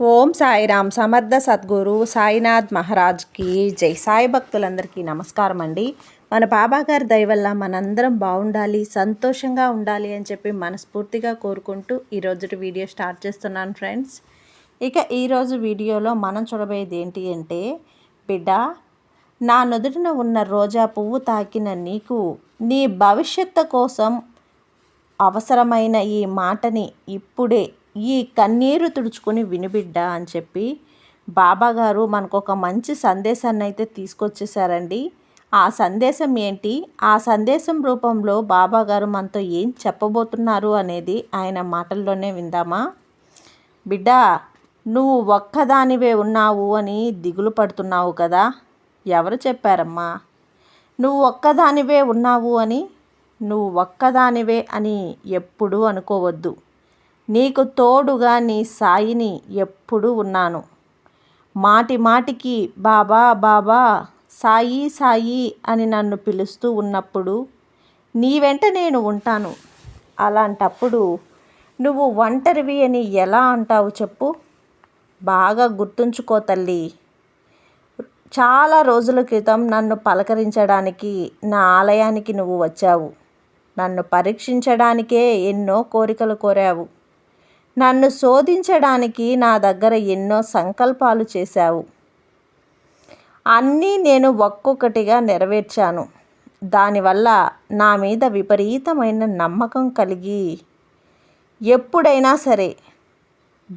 ఓం సాయిరామ్ సమర్థ సద్గురు సాయినాథ్ మహారాజ్కి జై. సాయి భక్తులందరికీ నమస్కారం అండి. మన బాబాగారి దయవల్ల మనందరం బాగుండాలి సంతోషంగా ఉండాలి అని చెప్పి మనస్ఫూర్తిగా కోరుకుంటూ ఈరోజు వీడియో స్టార్ట్ చేస్తున్నాను ఫ్రెండ్స్. ఇక ఈరోజు వీడియోలో మనం చూడబోయేది ఏంటి అంటే బిడ్డ నా నుదుటిన ఉన్న రోజా పువ్వు తాకిన నీకు నీ భవిష్యత్తు కోసం అవసరమైన ఈ మాటని ఇప్పుడే ఈ కన్నీరు తుడుచుకొని వినిబిడ్డ అని చెప్పి బాబాగారు మనకు ఒక మంచి సందేశాన్ని అయితే తీసుకొచ్చేసారండి. ఆ సందేశం ఏంటి? ఆ సందేశం రూపంలో బాబాగారు మనతో ఏం చెప్పబోతున్నారు అనేది ఆయన మాటల్లోనే విందామా? బిడ్డ నువ్వు ఒక్కదానివే ఉన్నావు అని దిగులు పడుతున్నావు కదా? ఎవరు చెప్పారమ్మా? నువ్వు ఒక్కదానివే ఉన్నావు అని నువ్వు ఒక్కదానివే అని ఎప్పుడూ అనుకోవద్దు. నీకు తోడుగా నీ సాయిని ఎప్పుడూ ఉన్నాను. మాటి మాటికి బాబా బాబా సాయి సాయి అని నన్ను పిలుస్తూ ఉన్నప్పుడు నీ వెంట నేను ఉంటాను. అలాంటప్పుడు నువ్వు ఒంటరివి అని ఎలా అంటావు చెప్పు? బాగా గుర్తుంచుకో తల్లి. చాలా రోజుల క్రితం నన్ను పలకరించడానికి నా ఆలయానికి నువ్వు వచ్చావు. నన్ను పరీక్షించడానికే ఎన్నో కోరికలు కోరావు. నన్ను శోధించడానికి నా దగ్గర ఎన్నో సంకల్పాలు చేశావు. అన్నీ నేను ఒక్కొక్కటిగా నెరవేర్చాను. దానివల్ల నా మీద విపరీతమైన నమ్మకం కలిగి ఎప్పుడైనా సరే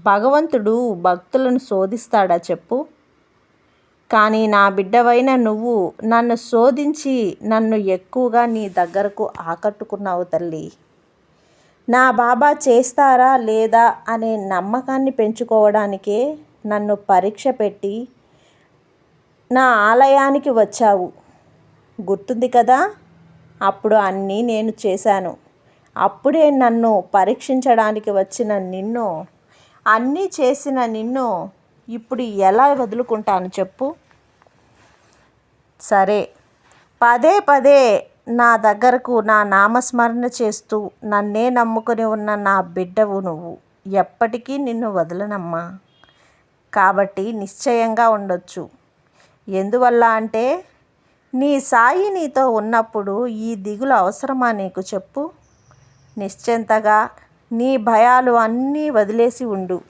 భగవంతుడు భక్తులను శోధిస్తాడా చెప్పు? కానీ నా బిడ్డవైన నువ్వు నన్ను శోధించి నన్ను ఎక్కువగా నీ దగ్గరకు ఆకట్టుకున్నావు తల్లి. నా బాబా చేస్తారా లేదా అనే నమ్మకాన్ని పెంచుకోవడానికే నన్ను పరీక్ష పెట్టి నా ఆలయానికి వచ్చావు. గుర్తుంది కదా? అప్పుడు అన్నీ నేను చేశాను. అప్పుడే నన్ను పరీక్షించడానికి వచ్చిన నిన్ను అన్నీ చేసిన నిన్ను ఇప్పుడు ఎలా వదులుకుంటాను చెప్పు? సరే పదే పదే నా దగ్గరకు నా నామస్మరణ చేస్తూ నన్నే నమ్ముకొని ఉన్న నా బిడ్డవు నువ్వు. ఎప్పటికీ నిన్ను వదలనమ్మా. కాబట్టి నిశ్చయంగా ఉండొచ్చు. ఎందువల్ల అంటే నీ సాయి నీతో ఉన్నప్పుడు ఈ దిగులు అవసరమా నీకు చెప్పు. నిశ్చింతగా నీ భయాలు అన్నీ వదిలేసి ఉండు.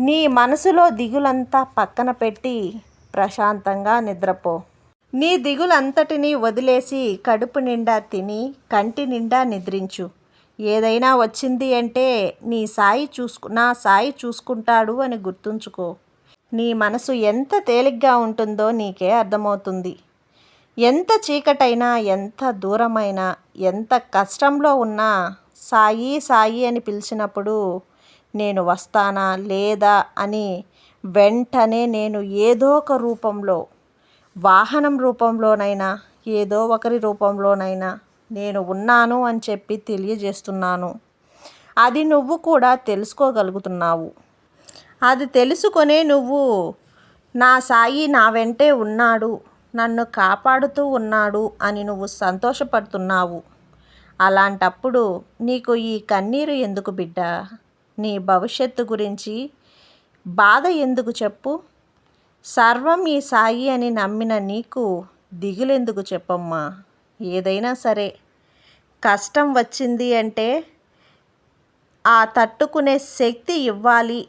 నీ మనసులో దిగులంతా పక్కన పెట్టి ప్రశాంతంగా నిద్రపో. నీ దిగులంతటినీ వదిలేసి కడుపు నిండా తిని కంటి నిండా నిద్రించు. ఏదైనా వచ్చింది అంటే నీ సాయి చూసుకు నా సాయి చూసుకుంటాడు అని గుర్తుంచుకో. నీ మనసు ఎంత తేలిగ్గా ఉంటుందో నీకే అర్థమవుతుంది. ఎంత చీకటైనా ఎంత దూరమైనా ఎంత కష్టంలో ఉన్నా సాయి సాయి అని పిలిచినప్పుడు నేను వస్తానా లేదా అని వెంటనే నేను ఏదో ఒక రూపంలో వాహనం రూపంలోనైనా ఏదో ఒకరి రూపంలోనైనా నేను ఉన్నాను అని చెప్పి తెలియజేస్తున్నాను. అది నువ్వు కూడా తెలుసుకోగలుగుతున్నావు. అది తెలుసుకొనే నువ్వు నా సాయి నా వెంటే ఉన్నాడు నన్ను కాపాడుతూ ఉన్నాడు అని నువ్వు సంతోషపడుతున్నావు. అలాంటప్పుడు నీకు ఈ కన్నీరు ఎందుకు బిడ్డ? నీ భవిష్యత్తు గురించి బాధ ఎందుకు చెప్పు? సర్వం ఈ సాయి అని నమ్మిన నీకు దిగులెందుకు చెప్పమ్మా? ఏదైనా సరే. కష్టం వచ్చింది అంటే ఆ తట్టుకునే శక్తి ఇవ్వాలి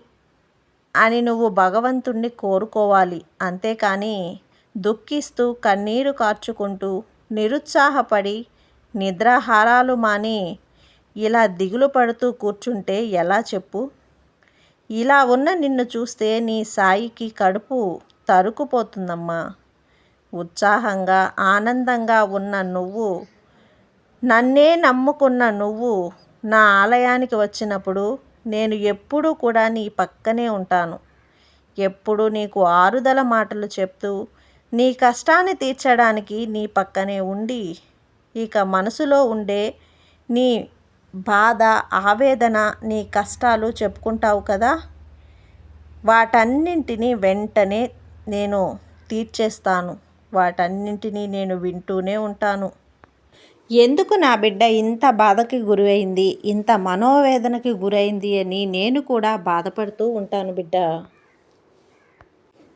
అని నువ్వు భగవంతుణ్ణి కోరుకోవాలి. అంతేకాని దుఃఖిస్తూ కన్నీరు కార్చుకుంటూ నిరుత్సాహపడి నిద్రాహారాలు మాని ఇలా దిగులు పడుతూ కూర్చుంటే ఎలా చెప్పు? ఇలా ఉన్న నిన్ను చూస్తే నీ సాయికి కడుపు తరుకుపోతుందమ్మా ఉత్సాహంగా ఆనందంగా ఉన్న నువ్వు నన్నే నమ్ముకున్న నువ్వు నా ఆలయానికి వచ్చినప్పుడు నేను ఎప్పుడూ కూడా నీ పక్కనే ఉంటాను. ఎప్పుడు నీకు ఆరుదల మాటలు చెప్తూ నీ కష్టాన్ని తీర్చడానికి నీ పక్కనే ఉండి ఇక మనసులో ఉండే నీ బాధ ఆవేదన నీ కష్టాలు చెప్పుకుంటావు కదా? వాటన్నింటినీ వెంటనే నేను తీర్చేస్తాను. వాటన్నింటినీ నేను వింటూనే ఉంటాను. ఎందుకు నా బిడ్డ ఇంత బాధకి గురైంది ఇంత మనోవేదనకి గురైంది అని నేను కూడా బాధపడుతూ ఉంటాను బిడ్డ.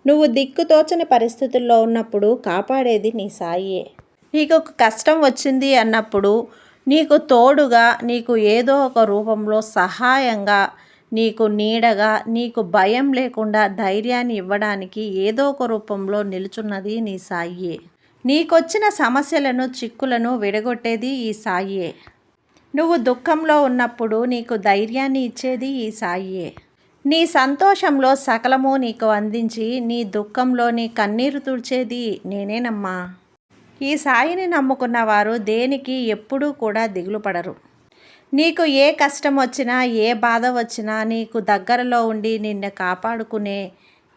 నువ్వు దిక్కుతోచని పరిస్థితుల్లో ఉన్నప్పుడు కాపాడేది నీ సాయే. నీకు ఒక కష్టం వచ్చింది అన్నప్పుడు నీకు తోడుగా నీకు ఏదో ఒక రూపంలో సహాయంగా నీకు నీడగా నీకు భయం లేకుండా ధైర్యాన్ని ఇవ్వడానికి ఏదో ఒక రూపంలో నిలుచున్నది నీ సాయే. నీకొచ్చిన సమస్యలను చిక్కులను విడగొట్టేది ఈ సాయే. నువ్వు దుఃఖంలో ఉన్నప్పుడు నీకు ధైర్యాన్ని ఇచ్చేది ఈ సాయే. నీ సంతోషంలో సకలము నీకు అందించి నీ దుఃఖంలో నీ కన్నీరు తుడిచేది నేనేనమ్మా. ఈ సాయిని నమ్ముకున్న వారు దేనికి ఎప్పుడూ కూడా దిగులు పడరు. నీకు ఏ కష్టం వచ్చినా ఏ బాధ వచ్చినా నీకు దగ్గరలో ఉండి నిన్ను కాపాడుకునే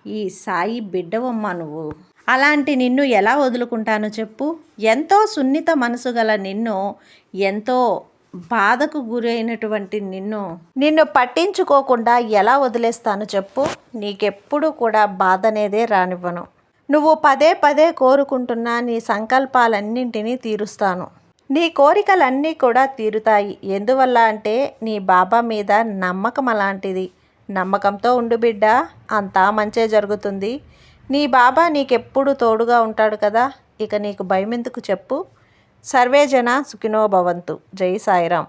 ఈ సాయి బిడ్డవమ్మ నువ్వు. అలాంటి నిన్ను ఎలా వదులుకుంటాను చెప్పు. ఎంతో సున్నిత మనసు గల నిన్ను ఎంతో బాధకు గురైనటువంటి నిన్ను నిన్ను పట్టించుకోకుండా ఎలా వదిలేస్తాను చెప్పు. నీకెప్పుడు కూడా బాధ అనేదే రానివ్వను. నువ్వు పదే పదే కోరుకుంటున్న నీ సంకల్పాలన్నింటినీ తీరుస్తాను. నీ కోరికలన్నీ కూడా తీరుతాయి. ఎందువల్ల అంటే నీ బాబా మీద నమ్మకం అలాంటిది. నమ్మకంతో ఉండు బిడ్డ అంతా మంచే జరుగుతుంది. నీ బాబా నీకెప్పుడు తోడుగా ఉంటాడు కదా ఇక నీకు భయం ఎందుకు చెప్పు. సర్వేజన సుఖినోభవంతు జై సాయిరాం